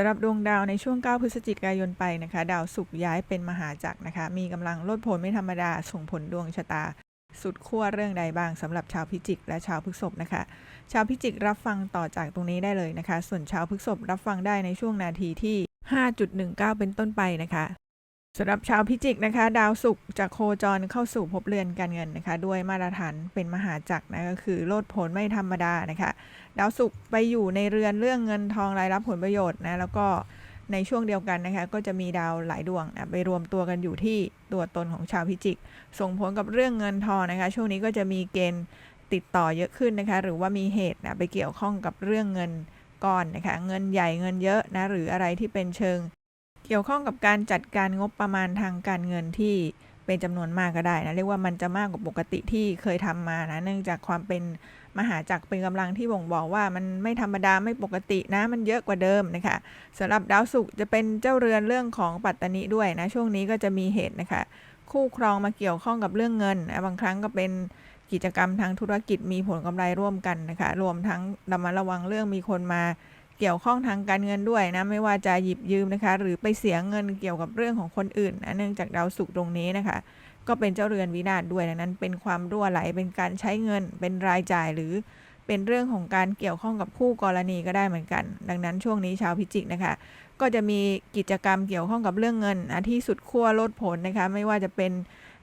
ำหรับดวงดาวในช่วง 9 พฤศจิกายนไปนะคะ ดาวศุกร์ย้ายเป็นมหาจักรนะคะ มีกำลังลดผลไม่ธรรมดา ส่งผลดวงชะตา สุดขั้วเรื่องใดบ้างสำหรับชาวพิจิก และชาวพฤษภนะคะ ชาวพิจิกรับฟังต่อจากตรงนี้ได้เลยนะคะ ส่วนชาวพฤษภรับฟังได้ในช่วงนาทีที่ 5.19 เป็นต้นไปนะคะ สำหรับชาวพิจิกนะคะ ดาวศุกร์จะโคจรเข้าสู่ภพเรือนการเงินนะคะ ด้วยมาตรฐานเป็นมหาจักรนะก็คือโลดผลไม่ธรรมดานะคะ ดาวศุกร์ไปอยู่ในเรือนเรื่องเงินทองรายรับผลประโยชน์นะแล้วก็ในช่วงเดียวกันนะคะ ก็จะมีดาวหลายดวงนะไปรวมตัวกันอยู่ที่ตัวตนของชาวพิจิก ส่งผลกับเรื่องเงินทองนะคะ ช่วงนี้ก็จะมีเกณฑ์ติดต่อเยอะขึ้นนะคะ หรือว่ามีเหตุนะไปเกี่ยวข้องกับเรื่องเงินก้อนนะคะ เงินใหญ่เงินเยอะนะหรืออะไรที่เป็นเชิง เกี่ยวข้องกับการจัดการงบประมาณทางการเงินที่เป็นจำนวนมากก็ได้นะ เรียกว่ามันจะมากกว่าปกติที่เคยทำมานะ เนื่องจากความเป็นมหาจักรเป็นกำลังที่บ่งบอกว่ามันไม่ธรรมดาไม่ปกตินะ มันเยอะกว่าเดิมนะคะสำหรับดาวศุกร์จะเป็นเจ้าเรือนเรื่องของปัตตานิด้วยนะ ช่วงนี้ก็จะมีเหตุนะคะ คู่ครองมาเกี่ยวข้องกับเรื่องเงินนะบางครั้งก็เป็นกิจกรรมทางธุรกิจมีผลกำไรร่วมกันนะคะ รวมทั้งระมัดระวังเรื่องมีคนมา เกี่ยวข้องทางการเงินด้วยนะไม่ว่าจะหยิบยืมนะคะ หรือไปเสียเงินเกี่ยวกับเรื่องของคนอื่นนะเนื่องจากดาวศุกร์ตรงนี้นะคะ ก็เป็นเจ้าเรือนวินาศด้วยดังนั้น เป็นความรั่วไหลเป็นการใช้เงิน เป็นรายจ่ายหรือเป็นเรื่องของการเกี่ยวข้องกับคู่กรณีก็ได้เหมือนกัน ดังนั้นช่วงนี้ชาวพิจิกนะคะ ก็จะมีกิจกรรมเกี่ยวข้องกับเรื่องเงินนะที่สุดขั้วลดผลนะคะ ไม่ว่าจะเป็น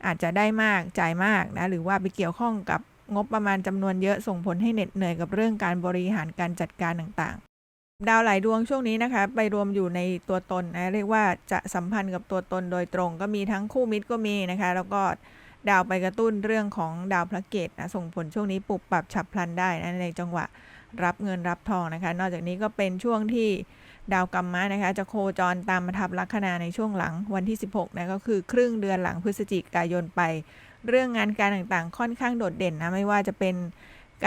อาจจะได้มากจ่ายมากนะหรือว่าไปเกี่ยวข้องกับงบประมาณจำนวนเยอะส่งผลให้เหน็ดเหนื่อยกับเรื่องการบริหารการจัดการต่าง ดาวหลายดวงช่วงนี้นะคะ ไปรวมอยู่ในตัวตนนะเรียกว่าจะสัมพันธ์กับตัวตนโดยตรง ก็มีทั้งคู่มิตรก็มีนะคะ แล้วก็ดาวไปกระตุ้นเรื่องของดาวพระเกตนะส่งผลช่วงนี้ปรับปรับฉับพลันได้นะในจังหวะรับเงินรับทองนะคะ นอกจากนี้ก็เป็นช่วงที่ดาวกรรมะนะคะ จะโคจรตามมาทับลัคนาในช่วงหลังวันที่ 16นะก็คือครึ่งเดือนหลังพฤศจิกายนไป เรื่องงานการต่างๆ ค่อนข้างโดดเด่นนะไม่ว่าจะเป็น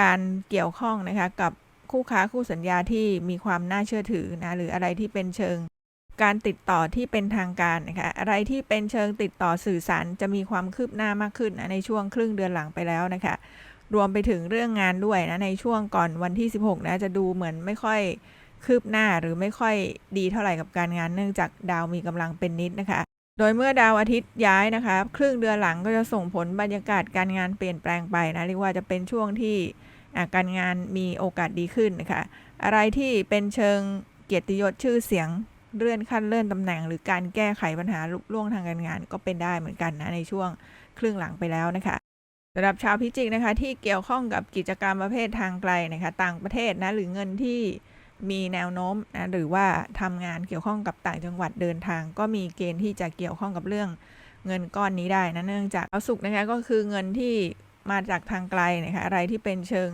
การเกี่ยวข้องนะคะกับ คู่ค้าคู่สัญญาที่มีความน่าเชื่อถือนะหรืออะไรที่เป็นเชิง การติดต่อที่เป็นทางการนะคะอะไรที่เป็นเชิงติดต่อสื่อสารจะมีความคืบหน้ามากขึ้นนะในช่วงครึ่งเดือนหลังไปแล้วนะคะรวมไปถึงเรื่องงานด้วยนะในช่วงก่อนวันที่ 16นะจะดูเหมือนไม่ค่อยคืบหน้าหรือไม่ค่อยดีเท่าไหร่กับการงานเนื่องจากดาวมีกำลังเป็นนิดนะคะ โดยเมื่อดาวอาทิตย์ย้ายนะคะ ครึ่งเดือนหลังก็จะส่งผลบรรยากาศการงานเปลี่ยนแปลงไปนะเรียกว่าจะเป็นช่วงที่ การงานมีโอกาสดีขึ้นนะคะอะไรที่เป็นเชิงเกียรติยศชื่อเสียงเลื่อนขั้นเลื่อนตำแหน่ง หรือการแก้ไขปัญหาลุล่วงทางการงานก็เป็นได้เหมือนกันนะในช่วงครึ่งหลังไปแล้วนะคะสำหรับชาวพิจิกนะคะที่เกี่ยวข้องกับกิจกรรมประเภททางไกลนะคะต่างประเทศนะหรือเงินที่มีแนวโน้มนะหรือว่าทำงานเกี่ยวข้องกับต่างจังหวัดเดินทาง ก็มีเกณฑ์ที่จะเกี่ยวข้องกับเรื่องเงินก้อนนี้ได้นะเนื่องจากเอาสุกนะคะก็คือเงินที่ มาจากทางไกลนะคะอะไรที่เป็นเชิง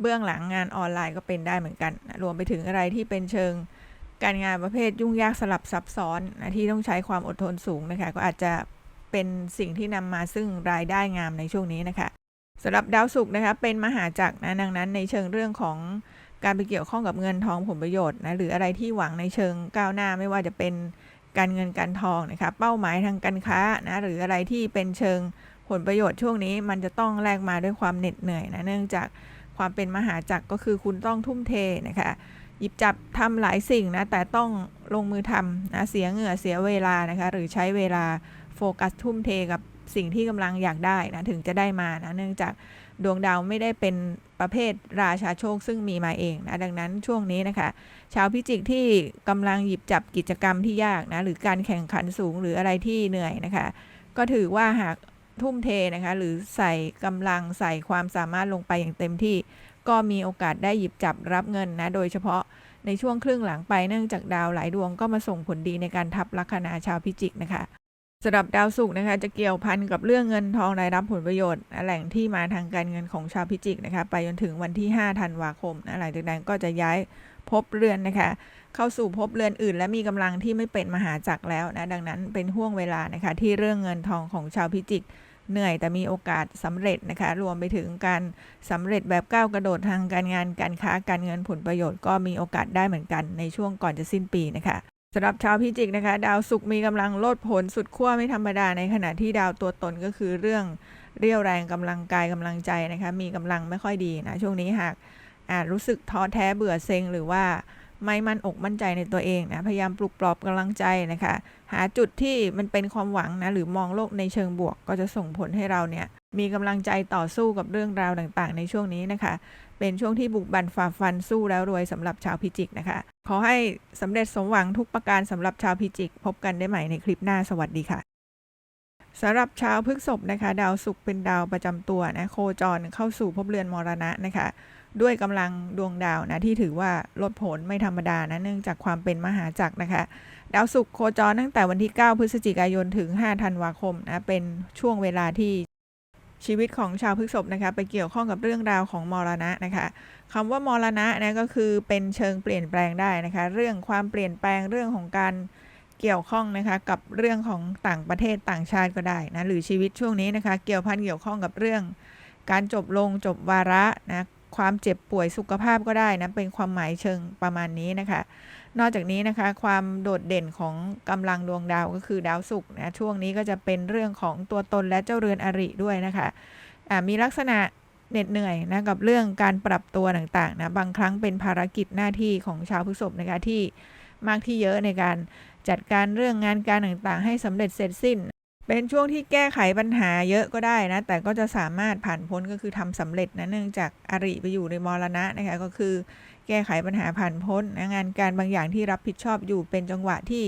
เบื้องหลังงานออนไลน์ก็เป็นได้เหมือนกันนะรวมไปถึงอะไรที่เป็นเชิงการงานประเภทยุ่งยากสลับซับซ้อนนะที่ต้องใช้ความอดทนสูงนะคะก็อาจจะเป็นสิ่งที่นำมาซึ่งรายได้งามในช่วงนี้นะคะสำหรับดาวศุกร์นะคะเป็นมหาจักรนะดังนั้นในเชิงเรื่องของการไปเกี่ยวข้องกับเงินทองผลประโยชน์นะหรืออะไรที่หวังในเชิงก้าวหน้าไม่ว่าจะเป็นการเงินการทองนะคะเป้าหมายทางการค้านะหรืออะไรที่เป็นเชิง ผลประโยชน์ช่วงนี้มันจะต้องแลกมาด้วยความเหน็ดเหนื่อยนะเนื่องจากความเป็นมหาจักรก็คือคุณต้องทุ่มเทนะคะหยิบจับทำหลายสิ่งนะแต่ต้องลงมือทำนะเสียเหงื่อเสียเวลานะคะหรือใช้เวลาโฟกัสทุ่มเทกับสิ่งที่กำลังอยากได้นะถึงจะได้มานะเนื่องจากดวงดาวไม่ได้เป็นประเภทราชาโชคซึ่งมีมาเองนะดังนั้นช่วงนี้นะคะ ชาวพิจิกที่กำลังหยิบจับกิจกรรมที่ยากนะหรือการแข่งขันสูงหรืออะไรที่เหนื่อยนะคะ ก็ถือว่าหาก ทุ่มเทนะคะ หรือใส่กำลังใส่ความสามารถลงไปอย่างเต็มที่ ก็มีโอกาสได้หยิบจับรับเงินนะ โดยเฉพาะในช่วงครึ่งหลังไปเนื่องจากดาวหลายดวงก็มาส่งผลดีในการทับลัคนาชาวพิจิกนะคะสำหรับดาวศุกร์นะคะ จะเกี่ยวพันกับเรื่องเงินทองรายรับผลประโยชน์ แหล่งที่มาทางการเงินของชาวพิจิกนะคะไปจนถึงวันที่ 5 ธันวาคมนะหลังจากนั้นก็จะย้ายภพเรือนนะคะ เข้าสู่ภพเรือนอื่น และมีกำลังที่ไม่เป็นมหาจักรแล้วนะดังนั้นเป็นห่วงเวลานะคะที่เรื่องเงินทองของชาวพิจิก เหนื่อยแต่มีโอกาสสำเร็จนะคะ รวมไปถึงการสำเร็จแบบก้าวกระโดดทางการงานการค้าการเงินผลประโยชน์ก็มีโอกาสได้เหมือนกันในช่วงก่อนจะสิ้นปีนะคะสำหรับชาวพิจิกนะคะ ดาวศุกร์มีกำลังโลดผลสุดขั้วไม่ธรรมดาในขณะที่ดาวตัวตนก็คือเรื่องเรียวแรงกำลังกายกำลังใจนะคะ มีกำลังไม่ค่อยดีนะช่วงนี้หากอาจรู้สึกท้อแท้เบื่อเซ็งหรือว่า ไม่มั่นอกมั่นใจในตัวเองนะพยายามปลุกปลอบกำลังใจนะคะ หาจุดที่มันเป็นความหวังนะหรือมองโลกในเชิงบวก ก็จะส่งผลให้เราเนี่ยมีกำลังใจต่อสู้กับเรื่องราวต่างๆ ในช่วงนี้นะคะ เป็นช่วงที่บุกบันฝ่าฟันสู้แล้วรวยสำหรับชาวพิจิกนะคะ ขอให้สำเร็จสมหวังทุกประการสำหรับชาวพิจิก พบกันได้ใหม่ในคลิปหน้าสวัสดีค่ะสำหรับชาวพฤกษภนะคะ ดาวศุกร์เป็นดาวประจำตัวนะโคจรเข้าสู่ภพเรือนมรณะนะคะ ด้วยกำลังดวงดาวนะที่ถือว่าลดผลไม่ธรรมดานะเนื่องจากความเป็นมหาจักรนะคะ ดาวศุกร์โคจรตั้งแต่วันที่ 9 พฤศจิกายนถึง 5 ธันวาคมนะเป็นช่วงเวลาที่ชีวิตของชาวพฤษภนะคะไปเกี่ยวข้องกับเรื่องราวของมรณะนะคะคำว่ามรณะนะก็คือเป็นเชิงเปลี่ยนแปลงได้นะคะ เรื่องความเปลี่ยนแปลงเรื่องของการเกี่ยวข้องนะคะกับเรื่องของต่างประเทศต่างชาติก็ได้นะหรือชีวิตช่วงนี้นะคะ เกี่ยวพันเกี่ยวข้องกับเรื่อง การจบลงจบวาระนะ ความเจ็บป่วยสุขภาพก็ได้นะเป็นความหมายเชิงประมาณนี้นะคะ นอกจากนี้นะคะ ความโดดเด่นของกำลังดวงดาวก็คือดาวศุกร์นะช่วงนี้ก็จะเป็นเรื่องของตัวตนและเจ้าเรือนอริด้วยนะคะะมีลักษณะเหน็ดเหนื่อยนะกับเรื่องการปรับตัวต่างๆนะบางครั้งเป็นภารกิจหน้าที่ของชาวพฤษภนะคะที่มากที่เยอะในการจัดการเรื่องงานการต่างๆ ให้สำเร็จเสร็จสิ้น เป็นช่วงที่แก้ไขปัญหาเยอะก็ได้นะ แต่ก็จะสามารถผ่านพ้นก็คือทำสำเร็จนะเนื่องจากอริไปอยู่ในมรณะนะคะก็คือแก้ไขปัญหาผ่านพ้นนะงานการบางอย่างที่รับผิดชอบอยู่เป็นจังหวะที่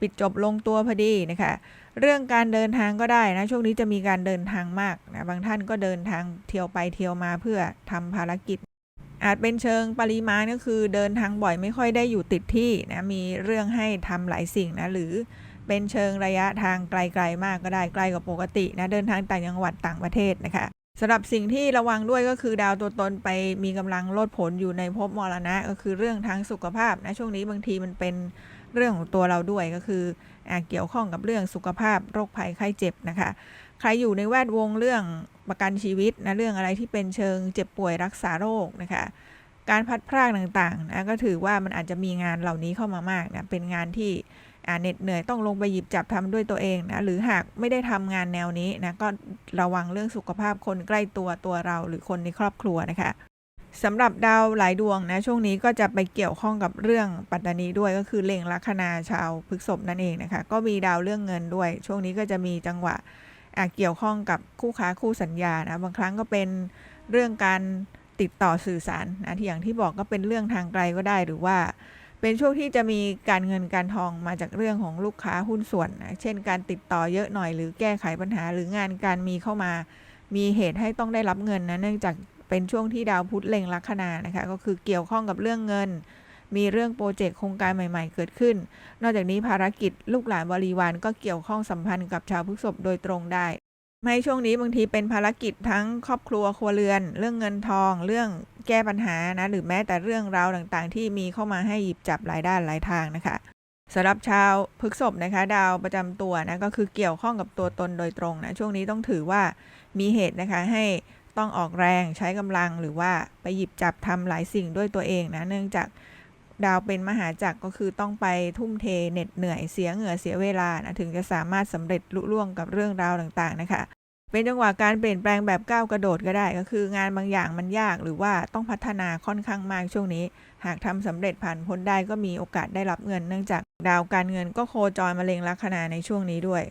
ปิดจบลงตัวพอดีนะคะเรื่องการเดินทางก็ได้นะช่วงนี้จะมีการเดินทางมากนะบางท่านก็เดินทางเที่ยวไปเที่ยวมาเพื่อทำภารกิจ อาจเป็นเชิงปริมาณก็คือเดินทางบ่อยไม่ค่อยได้อยู่ติดที่นะมีเรื่องให้ทำหลายสิ่งนะหรือ เป็นเชิงระยะทางไกลๆมากก็ได้ไกลกว่าปกตินะเดินทางต่างจังหวัดต่างประเทศนะคะสำหรับสิ่งที่ระวังด้วยก็คือดาวตัวตนไปมีกำลังลดผลอยู่ในภพมรณะ ก็คือเรื่องทางสุขภาพนะช่วงนี้บางทีมันเป็นเรื่องของตัวเราด้วยก็คืออเกี่ยวข้องกับเรื่องสุขภาพโรคภัยไข้เจ็บนะคะ ใครอยู่ในแวดวงเรื่องประกันชีวิตนะเรื่องอะไรที่เป็นเชิงเจ็บป่วยรักษาโรคนะคะ การพัดพรากต่างๆนะก็ถือว่ามันอาจจะมีงานเหล่านี้เข้ามามากนะเป็นงานที่ เหน็ดเหนื่อยต้องลงไปหยิบจับทำด้วยตัวเองนะหรือหากไม่ได้ทำงานแนวนี้นะก็ระวังเรื่องสุขภาพคนใกล้ตัวตัวเราหรือคนในครอบครัวนะคะสำหรับดาวหลายดวงนะช่วงนี้ก็จะไปเกี่ยวข้องกับเรื่องปัตตานีด้วยก็คือเล็งลัคนาชาวพฤษภนั่นเองนะคะก็มีดาวเรื่องเงินด้วย ช่วงนี้ก็จะมีจังหวะเกี่ยวข้องกับคู่ค้าคู่สัญญานะบางครั้งก็เป็นเรื่องการติดต่อสื่อสารนะที่อย่างที่บอกก็เป็นเรื่องทางไกลก็ได้หรือว่า เป็นช่วงที่จะมีการเงินการทองมาจากเรื่องของลูกค้าหุ้นส่วนนะเช่นการติดต่อเยอะหน่อยหรือแก้ไขปัญหาหรืองานการมีเข้ามา มีเหตุให้ต้องได้รับเงินนะเนื่องจากเป็นช่วงที่ดาวพุธเล็งลัคนานะคะก็คือเกี่ยวข้องกับเรื่องเงิน มีเรื่องโปรเจกต์โครงการใหม่ ๆ เกิดขึ้น นอกจากนี้ภารกิจลูกหลานบริวารก็เกี่ยวข้องสัมพันธ์กับชาวพฤษภโดยตรงได้ในช่วงนี้บางทีเป็นภารกิจทั้งครอบครัวครัวเรือน เรื่องเงินทอง เรื่อง แก้ปัญหานะหรือแม้แต่เรื่องราวต่างๆ ที่มีเข้ามาให้หยิบจับหลายด้านหลายทางนะคะสำหรับชาวพฤกษภนะคะ ดาวประจำตัวนะก็คือเกี่ยวข้องกับตัวตนโดยตรงนะช่วงนี้ต้องถือว่ามีเหตุนะคะให้ต้องออกแรงใช้กำลังหรือว่าไปหยิบจับทำหลายสิ่งด้วยตัวเองนะเนื่องจากดาวเป็นมหาจักรก็คือต้องไปทุ่มเทเหน็ดเหนื่อยเสียเหงื่อเสียเวลานะถึงจะสามารถสำเร็จลุล่วงกับเรื่องราวต่างๆนะคะ เป็นจังหวะการเปลี่ยนแปลงแบบก้าวกระโดดก็ได้ก็คืองานบางอย่างมันยากหรือว่าต้องพัฒนาค่อนข้างมากช่วงนี้ หากทำสำเร็จผ่านพ้นได้ก็มีโอกาสได้รับเงิน เนื่องจากดาวการเงินก็โคจรมาเล็งลัคนาในช่วงนี้ด้วย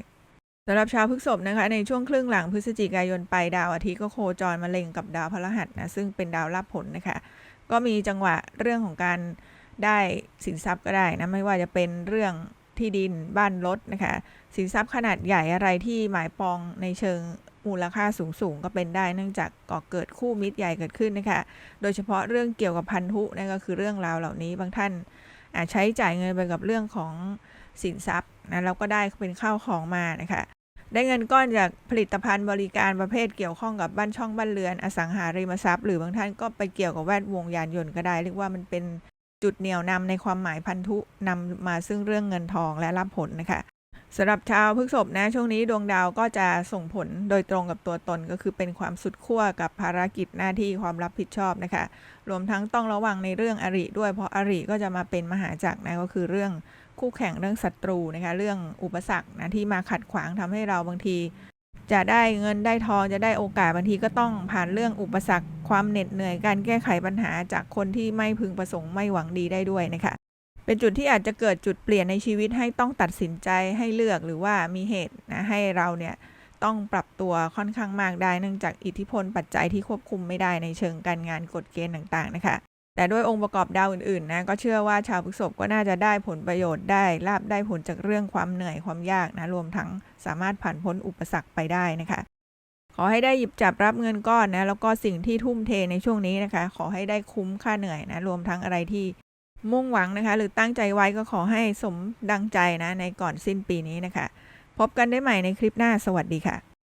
สำหรับชาวพฤษภนะคะในช่วงครึ่งหลังพฤศจิกายนไปดาวอาทิตย์ก็โคจรมาเล็งกับดาวพฤหัสนะซึ่งเป็นดาวรับผลนะคะก็มีจังหวะเรื่องของการได้สินทรัพย์ก็ได้นะไม่ว่าจะเป็นเรื่องที่ดินบ้านรถนะคะสินทรัพย์ขนาดใหญ่อะไรที่หมายปองในเชิง มูลค่าสูงสูงก็เป็นได้เนื่องจากก่อเกิดคู่มิตรใหญ่เกิดขึ้นนะคะ โดยเฉพาะเรื่องเกี่ยวกับพันธุนั่นก็คือเรื่องราวเหล่านี้บางท่านอาจใช้จ่ายเงินไปกับเรื่องของสินทรัพย์นะแล้วก็ได้เป็นข้าวของมานะคะได้เงินก้อนจากผลิตภัณฑ์บริการประเภทเกี่ยวข้องกับบ้านช่องบ้านเรือนอสังหาริมทรัพย์ หรือบางท่านก็ไปเกี่ยวกับแวดวงยานยนต์ก็ได้ เรียกว่ามันเป็นจุดเหนี่ยวนำในความหมายพันธุนำมาซึ่งเรื่องเงินทองและรับผลนะคะ สำหรับชาวพฤกษภนะช่วงนี้ดวงดาวก็จะส่งผลโดยตรงกับตัวตนก็คือเป็นความสุดขั้วกับภารกิจหน้าที่ความรับผิดชอบนะคะรวมทั้งต้องระวังในเรื่องอริด้วยเพราะอริก็จะมาเป็นมหาจักรนะก็คือเรื่องคู่แข่งเรื่องศัตรูนะคะเรื่องอุปสรรคนะที่มาขัดขวางทำให้เราบางที จะได้เงินได้ทองจะได้โอกาสบางทีก็ต้องผ่านเรื่องอุปสรรค ความเหน็ดเหนื่อยการแก้ไขปัญหาจากคนที่ไม่พึงประสงค์ไม่หวังดีได้ด้วยนะคะ เป็นจุดที่อาจจะเกิดจุดเปลี่ยนในชีวิตให้ต้องตัดสินใจให้เลือกหรือว่ามีเหตุนะให้เราเนี่ยต้องปรับตัวค่อนข้างมากได้เนื่องจากอิทธิพลปัจจัยที่ควบคุมไม่ได้ในเชิงการงานกฎเกณฑ์ต่างๆนะคะ แต่ด้วยองค์ประกอบดาวอื่นๆนะก็เชื่อว่าชาวพฤษภก็น่าจะได้ผลประโยชน์ได้ลาบได้ผลจากเรื่องความเหนื่อยความยากนะรวมทั้งสามารถผ่านพ้นอุปสรรคไปได้นะคะขอให้ได้หยิบจับรับเงินก้อนนะแล้วก็สิ่งที่ทุ่มเทในช่วงนี้นะคะ ขอให้ได้คุ้มค่าเหนื่อยนะรวมทั้งอะไรที่ มุ่งหวังนะคะ หรือตั้งใจไว้ก็ขอให้สมดังใจนะในก่อนสิ้นปีนี้นะคะ พบกันได้ใหม่ในคลิปหน้าสวัสดีค่ะ